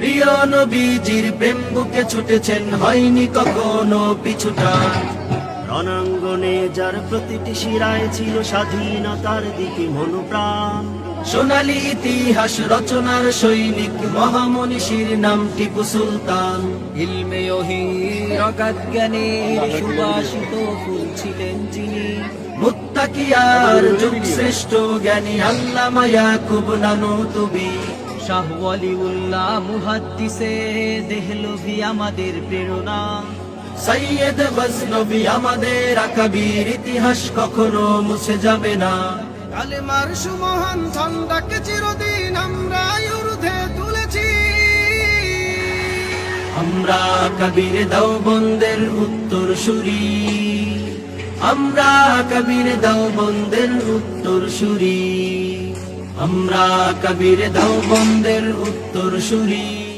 প্রিয় নবীজির প্রেম বুকে ছুটেছেন হয়নি কখনো পিছুটা। রণাঙ্গনে যার প্রতিটি শিরায় ছিল স্বাধীনতার দিকে মনোপ্রাণ। সোনালী ইতিহাস রচনার সৈনিক মহামনীষীর নাম টিপু সুলতান। ইলমে অগাধ জ্ঞানের সুবাসিত ফুল ছিলেন যিনি। মুত্তাকিয়ার যুগ শ্রেষ্ঠ জ্ঞানী আল্লামা ইয়াকুব নানু তুবি শাহ ওয়ালিউল্লাহ মুহাদ্দিসে দেহলভি আমাদের প্রেরণা। সৈয়দ গজনবী আমাদের আকাবির ইতিহাস কখনো মুছে যাবে না। কালেমার সুমহান ঝন্ডাকে চিরদিন আমরা ঊর্ধ্বে তুলেছি। আমরা কবির দাও বন্দের উত্তর সুরি আমরা কবির দাও বন্দের উত্তর সুরি আমরা কবির দাও বন্দের উত্তর সুরি